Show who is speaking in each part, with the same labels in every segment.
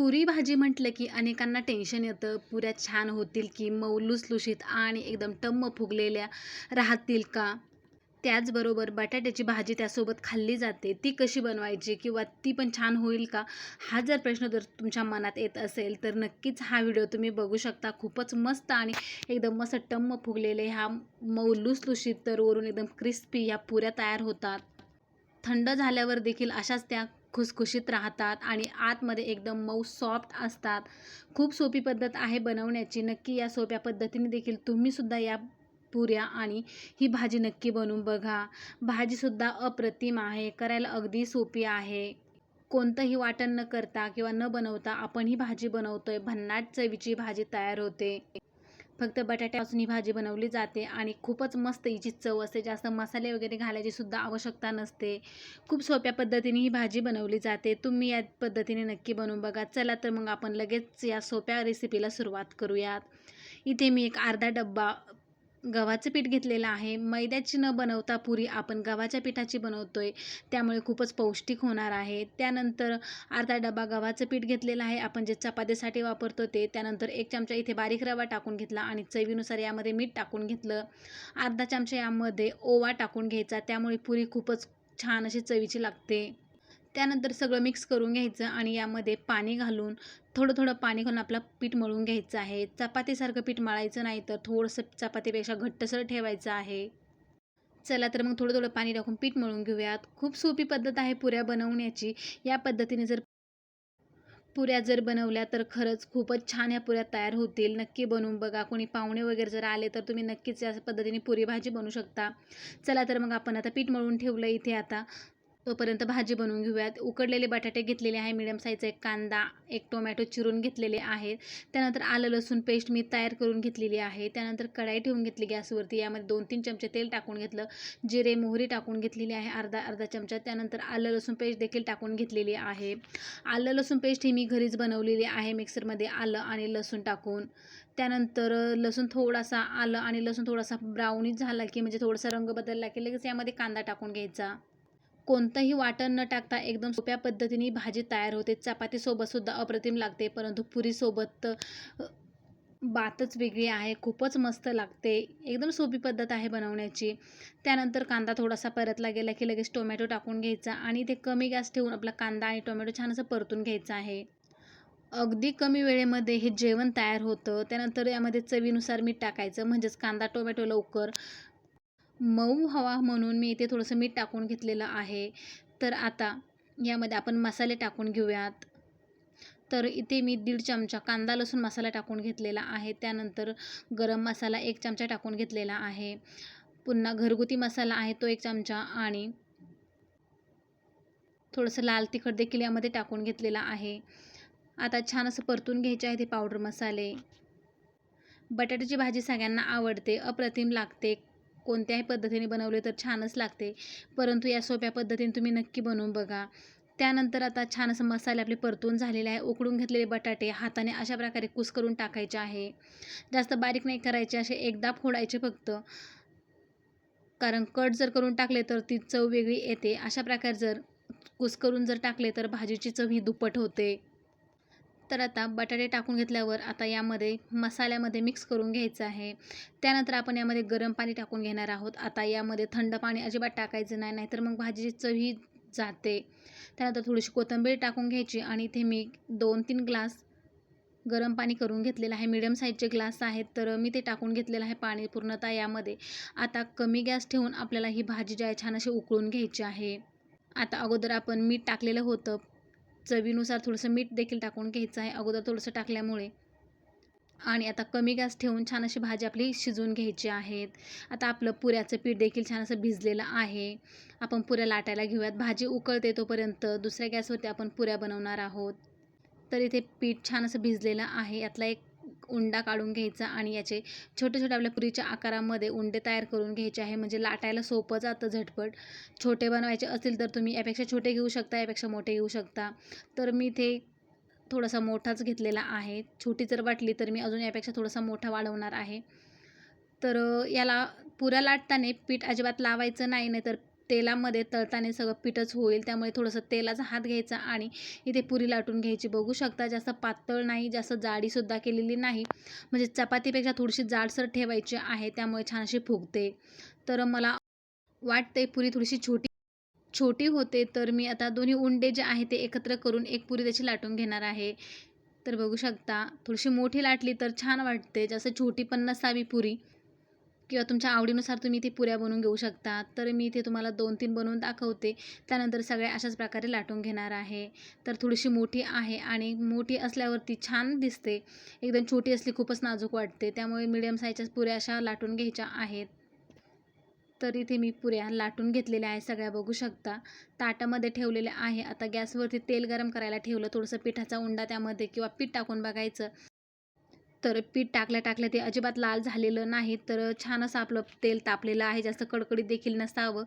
Speaker 1: पुरी भाजी म्हटलं की अनेकांना टेन्शन येतं. पुऱ्या छान होतील की मऊ लुसलुशीत आणि एकदम टम्म फुगलेल्या राहतील का? त्याचबरोबर बटाट्याची भाजी त्यासोबत खाल्ली जाते. ती कशी बनवायची किंवा ती पण छान होईल का? हा जर प्रश्न जर तुमच्या मनात येत असेल तर नक्कीच हा व्हिडिओ तुम्ही बघू शकता. खूपच मस्त आणि एकदम मस्त टम्म फुगलेले ह्या मऊ लुसलुशीत तर वरून एकदम क्रिस्पी ह्या पुऱ्या तयार होतात. थंड झाल्यावर देखील अशाच त्या खुसखुशीत राहतात आणि आतमध्ये एकदम मऊ सॉफ्ट असतात. खूप सोपी पद्धत आहे बनवण्याची. नक्की या सोप्या पद्धतीने देखील तुम्हीसुद्धा या पुऱ्या आणि ही भाजी नक्की बनवून बघा. भाजीसुद्धा अप्रतिम आहे. करायला अगदी सोपी आहे. कोणतंही वाटण न करता किंवा न बनवता आपण ही भाजी बनवतोय. भन्नाट चवीची भाजी तयार होते. फक्त बटाट्यापासून ही भाजी बनवली जाते आणि खूपच मस्त हिची चव असते. जास्त मसाले वगैरे घालायची सुद्धा आवश्यकता नसते. खूप सोप्या पद्धतीने ही भाजी बनवली जाते. तुम्ही या पद्धतीने नक्की बनवून बघा. चला तर मग आपण लगेच या सोप्या रेसिपीला सुरुवात करूयात. इथे मी एक अर्धा डब्बा गव्हाचं पीठ घेतलेलं आहे. मैद्याची न बनवता पुरी आपण गव्हाच्या पिठाची आहे त्यामुळे खूपच पौष्टिक होणार आहे. त्यानंतर अर्धा डबा गव्हाचं पीठ घेतलेलं आहे. आपण जे चपातीसाठी वापरतो ते. त्यानंतर एक चमचा इथे बारीक रवा टाकून घेतला आणि चवीनुसार यामध्ये मीठ टाकून घेतलं. अर्धा चमचा यामध्ये ओवा टाकून घ्यायचा. त्यामुळे पुरी खूपच छान अशी चवीची लागते. त्यानंतर सगळं मिक्स करून घ्यायचं आणि यामध्ये पाणी घालून थोडं थोडं पाणी घालून आपलं पीठ मळून घ्यायचं आहे. चपातीसारखं पीठ मळायचं नाही तर थोडंसं चपातीपेक्षा घट्टसर ठेवायचं आहे. चला तर मग थोडं थोडं पाणी टाकून पीठ मळून घेऊयात. खूप सोपी पद्धत आहे पुऱ्या बनवण्याची. या पद्धतीने जर पुऱ्या जर बनवल्या तर खरंच खूपच छान ह्या पुऱ्या तयार होतील. नक्की बनवून बघा. कोणी पाहुणे वगैरे जर आले तर तुम्ही नक्कीच या पद्धतीने पुरी भाजी बनवू शकता. चला तर मग आपण आता पीठ मळून ठेवलं इथे आता. तोपर्यंत भाजी बनवून घेऊयात. उकडलेले बटाटे घेतलेले आहे. मिडियम साईजचा एक कांदा एक टोमॅटो चिरून घेतलेले आहेत. त्यानंतर आलं लसूण पेस्ट मी तयार करून घेतलेली आहे. त्यानंतर कढाई ठेवून घेतली गॅसवरती. यामध्ये दोन तीन चमचे तेल टाकून घेतलं. जिरे मोहरी टाकून घेतलेली आहे. अर्धा अर्धा चमचा. त्यानंतर आलं लसूण पेस्ट देखील टाकून घेतलेली आहे. आलं लसूण पेस्ट ही मी घरीच बनवलेली आहे. मिक्सरमध्ये आलं आणि लसूण टाकून. त्यानंतर लसूण थोडासा आलं आणि लसूण थोडासा ब्राउनिश झाला की म्हणजे थोडासा रंग बदलला की लगेच यामध्ये कांदा टाकून घ्यायचा. कोणतंही वाटण न टाकता एकदम सोप्या पद्धतीने भाजी तयार होते. चपातीसोबतसुद्धा अप्रतिम लागते परंतु पुरीसोबत बातच वेगळी आहे खूपच मस्त लागते. एकदम सोपी पद्धत आहे बनवण्याची. त्यानंतर कांदा थोडासा परतला गेला की लगेच टोमॅटो टाकून घ्यायचा आणि ते कमी गॅस ठेवून आपला कांदा आणि टोमॅटो छान असं परतून घ्यायचं आहे. अगदी कमी वेळेमध्ये हे जेवण तयार होतं. त्यानंतर यामध्ये चवीनुसार मीठ टाकायचं म्हणजेच कांदा टोमॅटो लवकर मऊ हवा म्हणून मी इथे थोडंसं मीठ टाकून घेतलेलं आहे. तर आता यामध्ये आपण मसाले टाकून घेऊयात. तर इथे मी दीड चमचा कांदा लसूण मसाला टाकून घेतलेला आहे. त्यानंतर गरम मसाला एक चमचा टाकून घेतलेला आहे. पुन्हा घरगुती मसाला आहे तो एक चमचा आणि थोडंसं लाल तिखट देखील यामध्ये टाकून घेतलेला आहे. आता छान असं परतून घ्यायचे आहे ते पावडर मसाले. बटाट्याची भाजी सगळ्यांना आवडते अप्रतिम लागते. कोणत्याही पद्धतीने बनवले तर छानच लागते. परंतु या सोप्या पद्धतीने तुम्ही नक्की बनवून बघा. त्यानंतर आता छान असं मसाले आपले परतून झालेले आहे. उकडून घेतलेले बटाटे हाताने अशा प्रकारे कुस करून टाकायचे आहे. जास्त बारीक नाही करायचे असे एकदा फोडायचे फक्त. कारण कट जर करून टाकले तर ती चव वेगळी येते. अशा प्रकारे जर कुस करून जर टाकले तर भाजीची चव ही दुप्पट होते. तर आता बटाटे टाकून घेतल्यावर आता यामध्ये मसाल्यामध्ये मिक्स करून घ्यायचं आहे. त्यानंतर आपण यामध्ये गरम पाणी टाकून घेणार आहोत. आता यामध्ये थंड पाणी अजिबात टाकायचं नाही नाहीतर मग भाजीची चवी जाते. त्यानंतर थोडीशी कोथिंबीर टाकून घ्यायची आणि इथे मी दोन तीन ग्लास गरम पाणी करून घेतलेलं आहे. मिडियम साईजचे ग्लास आहेत तर मी ते टाकून घेतलेलं आहे पाणी पूर्णतः यामध्ये. आता कमी गॅस ठेवून आपल्याला ही भाजी जी आहे छान अशी उकळून घ्यायची आहे. आता अगोदर आपण मीठ टाकलेलं होतं. चवीनुसार थोडंसं मीठ देखील टाकून घ्यायचं आहे अगोदर थोडंसं टाकल्यामुळे. आणि आता कमी गॅस ठेवून छान अशी भाजी आपली शिजवून घ्यायची आहेत. आता आपलं पुऱ्याचं पीठ देखील छान असं भिजलेलं आहे. आपण पुऱ्या लाटायला घेऊयात. भाजी उकळते तोपर्यंत दुसऱ्या गॅसवरती आपण पुऱ्या बनवणार आहोत. तर इथे पीठ छान असं भिजलेलं आहे. यातला एक उंडा काढून घ्यायचा आणि याचे छोटे छोटे आपल्या पुरीच्या आकारामध्ये उंडे तयार करून घ्यायचे आहे. म्हणजे लाटायला सोपं जातं झटपट. छोटे बनवायचे असतील तर तुम्ही यापेक्षा छोटे घेऊ शकता यापेक्षा मोठे घेऊ शकता. तर मी ते थोडासा मोठाच घेतलेला आहे. छोटी जर वाटली तर मी अजून यापेक्षा थोडासा मोठा वाढवणार आहे. तर याला पुऱ्या लाटताना पीठ अजिबात लावायचं नाही नाही तर तेलामध्ये तळताना सगळं पीठच होईल त्यामुळे थोडंसं तेलाचा हात घ्यायचा आणि इथे पुरी लाटून घ्यायची. बघू शकता जास्त पातळ नाही जास्त जाडीसुद्धा केलेली नाही. म्हणजे चपातीपेक्षा थोडीशी जाडसर ठेवायची आहे त्यामुळे छान अशी फुगते. तर मला वाटते पुरी थोडीशी छोटी छोटी होते तर मी आता दोन्ही उंडे जे आहे ते एकत्र करून एक पुरी त्याची लाटून घेणार आहे. तर बघू शकता थोडीशी मोठी लाटली तर छान वाटते जास्त छोटी पण नसावी पुरी. किंवा तुमच्या आवडीनुसार तुम्ही ती पुऱ्या बनवून घेऊ शकता. तर मी इथे तुम्हाला दोन तीन बनवून दाखवते. त्यानंतर सगळ्या अशाच प्रकारे लाटून घेणार आहे. तर थोडीशी मोठी आहे आणि मोठी असल्यावरती छान दिसते. एकदम छोटी असली खूपच नाजूक वाटते. त्यामुळे मिडियम साईजच्या पुऱ्या अशा लाटून घ्यायच्या आहेत. तर इथे मी पुऱ्या लाटून घेतलेल्या आहे सगळ्या बघू शकता. ताटामध्ये ठेवलेल्या आहे. आता गॅसवरती तेल गरम करायला ठेवलं. थोडंसं पिठाचा उंडा त्यामध्ये किंवा पीठ टाकून बघायचं. तर पीठ टाकल्या टाकल्या ते अजिबात लाल झालेलं नाही तर छान असं आपलं तेल तापलेलं आहे जास्त कडकडीत देखील नसावं.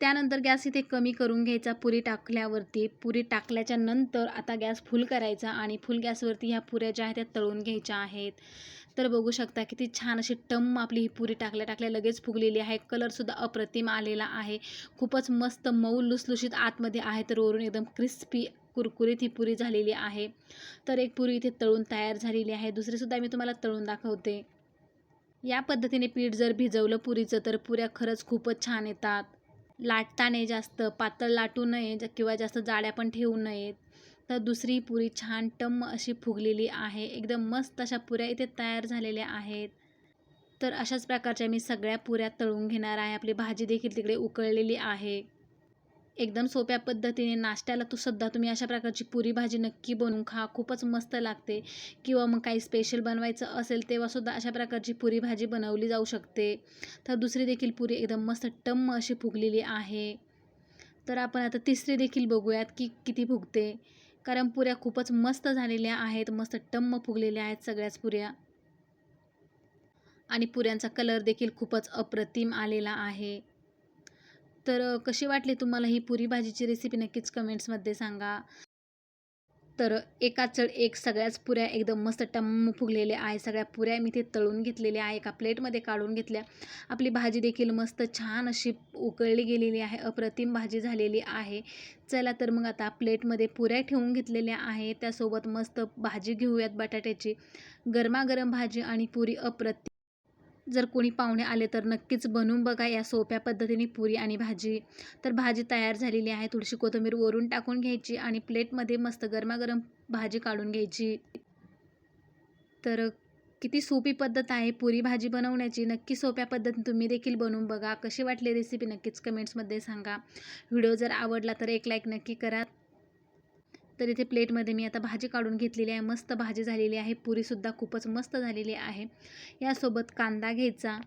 Speaker 1: त्यानंतर गॅस इथे कमी करून घ्यायचा पुरी टाकल्यावरती. पुरी टाकल्याच्या नंतर आता गॅस फुल करायचा आणि फुल गॅसवरती ह्या पुऱ्या ज्या आहेत त्या तळून घ्यायच्या आहेत. तर बघू शकता किती छान अशी टम आपली ही पुरी टाकल्या टाकल्या लगेच फुगलेली आहे. कलरसुद्धा अप्रतिम आलेला आहे. खूपच मस्त मऊ लुसलुशीत आतमध्ये आहे तर वरून एकदम क्रिस्पी कुरकुरीत ही पुरी झालेली आहे. तर एक पुरी इथे तळून तयार झालेली आहे. दुसरीसुद्धा मी तुम्हाला तळून दाखवते. या पद्धतीने पीठ जर भिजवलं पुरीचं तर पुऱ्या खरंच खूपच छान येतात. लाटताना जास्त पातळ लाटू नये ज- किंवा जास्त जाड्या पण ठेवू नयेत. तर दुसरी पुरी छान टम्म अशी फुगलेली आहे. एकदम मस्त अशा पुऱ्या इथे तयार झालेल्या आहेत. तर अशाच प्रकारच्या मी सगळ्या पुऱ्या तळून घेणार आहे. आपली भाजी देखील तिकडे उकळलेली आहे. एकदम सोप्या पद्धतीने नाश्त्याला तू सुद्धा तुम्ही अशा प्रकारची पुरी भाजी नक्की बनवून खा. खूपच मस्त लागते. किंवा मग काही स्पेशल बनवायचं असेल तेव्हासुद्धा अशा प्रकारची पुरी भाजी बनवली जाऊ शकते. तर दुसरी देखील पुरी एकदम मस्त टम्म अशी फुगलेली आहे. तर आपण आता तिसरी देखील बघूयात की किती फुगते. कारण पुऱ्या खूपच मस्त झालेल्या आहेत. मस्त टम्म फुगलेल्या आहेत सगळ्याच पुऱ्या. आणि पुऱ्यांचा कलर देखील खूपच अप्रतिम आलेला आहे. तर कशी वाटली तुम्हाला ही पुरी भाजीची रेसिपी नक्कीच कमेंट्समध्ये सांगा. तर एकाचड एक सगळ्याच पुऱ्या एकदम मस्त टम्म फुगलेल्या आहे सगळ्या पुऱ्या मी ते तळून घेतलेल्या आहे एका प्लेटमध्ये काढून घेतल्या. आपली भाजी देखील मस्त छान अशी उकळली गेलेली आहे. अप्रतिम भाजी झालेली आहे. चला तर मग आता प्लेटमध्ये पुऱ्या ठेवून घेतलेल्या आहे त्यासोबत मस्त भाजी घेऊयात बटाट्याची. गरमागरम भाजी आणि पुरी अप्रतिम जर कोणी पाहुणे आले तर नक्कीच बनवून बघा या सोप्या पद्धतीने पुरी आणि भाजी. तर भाजी तयार झालेली आहे. थोडीशी कोथिंबीर वरून टाकून घ्यायची आणि प्लेटमध्ये मस्त गरमागरम भाजी काढून घ्यायची. तर किती सोपी पद्धत आहे पुरी भाजी बनवण्याची. नक्की सोप्या पद्धतीने तुम्ही देखील बनवून बघा. कशी वाटली रेसिपी नक्कीच कमेंट्समध्ये सांगा. व्हिडिओ जर आवडला तर एक लाईक नक्की करा. तर इथे प्लेटमध्ये मी आता भाजी काढून घेतलेली आहे. मस्त भाजी झालेली आहे. पुरीसुद्धा खूपच मस्त झालेली आहे. यासोबत कांदा घ्यायचा.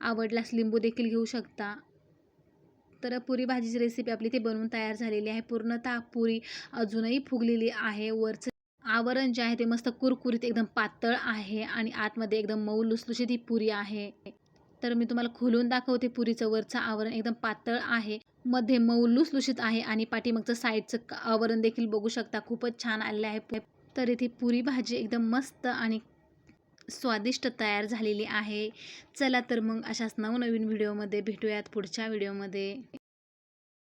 Speaker 1: आवडल्यास लिंबू देखील घेऊ शकता. तर पुरी भाजीची रेसिपी आपली ती बनवून तयार झालेली आहे. पूर्णतः पुरी अजूनही फुगलेली आहे. वरचं आवरण जे आहे ते मस्त कुरकुरीत एकदम पातळ आहे. आणि आतमध्ये एकदम मऊ लुसलुशीत ही पुरी आहे. तर मी तुम्हाला खोलून दाखवते पुरीचं वरचं आवरण. एकदम पातळ आहे. मध्ये मऊ लुसलुशीत आहे आणि पाठीमागचं साईडचं आवरण देखील बघू शकता. खूपच छान आलेलं आहे तर इथे पुरी भाजी एकदम मस्त आणि स्वादिष्ट तयार झालेली आहे. चला तर मग अशाच नवनवीन व्हिडिओमध्ये भेटूयात पुढच्या व्हिडिओमध्ये.